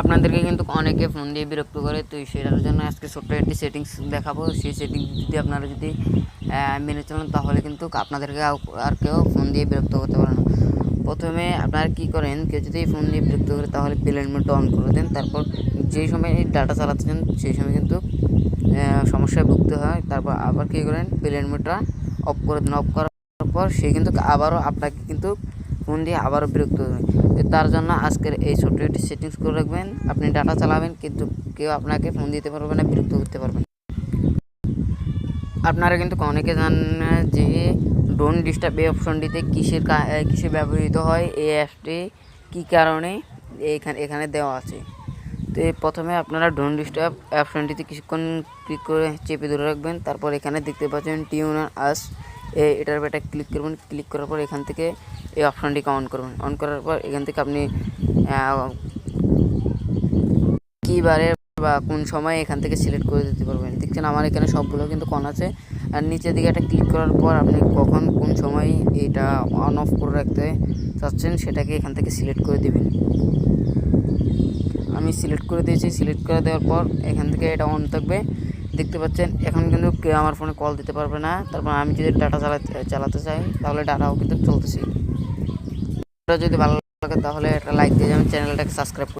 আপনাদেরকে কিন্তু অনেকে ফোন দিয়ে বিরক্ত করে, তো সেটার জন্য আজকে ছোট্ট একটি সেটিংস দেখাবো। সেই সেটিংস যদি আপনারা যদি মেনে চলেন, তাহলে কিন্তু আপনাদেরকে আর- কেউ ফোন দিয়ে বিরক্ত করতে পারে না। প্রথমে আপনারা কী করেন, কেউ যদি ফোন দিয়ে বিরক্ত করে, তাহলে প্লেন মোডটা অন করে দেন। তারপর যেই সময় ডাটা চালাতে চান, সেই সময় কিন্তু সমস্যায় ভুগতে হয়। তারপর আবার কী করেন প্লেন মোডটা অফ করে দেন। অফ করার পর সে কিন্তু আবারও আপনাকে কিন্তু ফোন দিয়ে আবারও বিরক্ত হবে তো তার জন্য আজকের এই একটি সেটিংস করে রাখবেন। আপনি ডাটা চালাবেন, কিন্তু কেউ আপনাকে ফোন দিতে পারবে না, বিরক্ত করতে পারবেন আপনারা কিন্তু অনেকে জানেন যে ডোন ডিস্টার্ব এই অপশনটিতে কিসের কিসে ব্যবহৃত হয়, এই অ্যাপটি কী কারণে এখানে এখানে দেওয়া আছে। তো প্রথমে আপনারা ডোন ডিস্টার্ব অপশনটিতে কিছুক্ষণ ক্লিক করে চেপে ধরে রাখবেন। তারপর এখানে দেখতে পাচ্ছেন টিউন আস এটার উপর একটা ক্লিক করবেন ক্লিক করার পর এখান থেকে এই অপশনটিকে অন করবেন। অন করার পর এখান থেকে আপনি আহ, কী বারে বা কোন সময় এখান থেকে সিলেক্ট করে দিতে পারবেন। দেখছেন আমার এখানে সবগুলো কিন্তু কন আছে। আর নিচের দিকে একটা ক্লিক করার পর আপনি কখন কোন সময় এটা অন অফ করে রাখতে চাচ্ছেন সেটাকে এখান থেকে সিলেক্ট করে দিবেন। আমি সিলেক্ট করে দিয়েছি। সিলেক্ট করে দেওয়ার পর এখান থেকে এটা অন থাকবে। দেখতে পাচ্ছেন, এখন কিন্তু কেউ আমার ফোনে কল দিতে পারবে না। তারপর আমি যদি ডাটা চালাতে চালাতে চাই, তাহলে ডাটাও কিন্তু চলতেছি যদি ভালো লাগে তাহলে একটা লাইক দিয়ে যাবেন চ্যানেলটাকে সাবস্ক্রাইব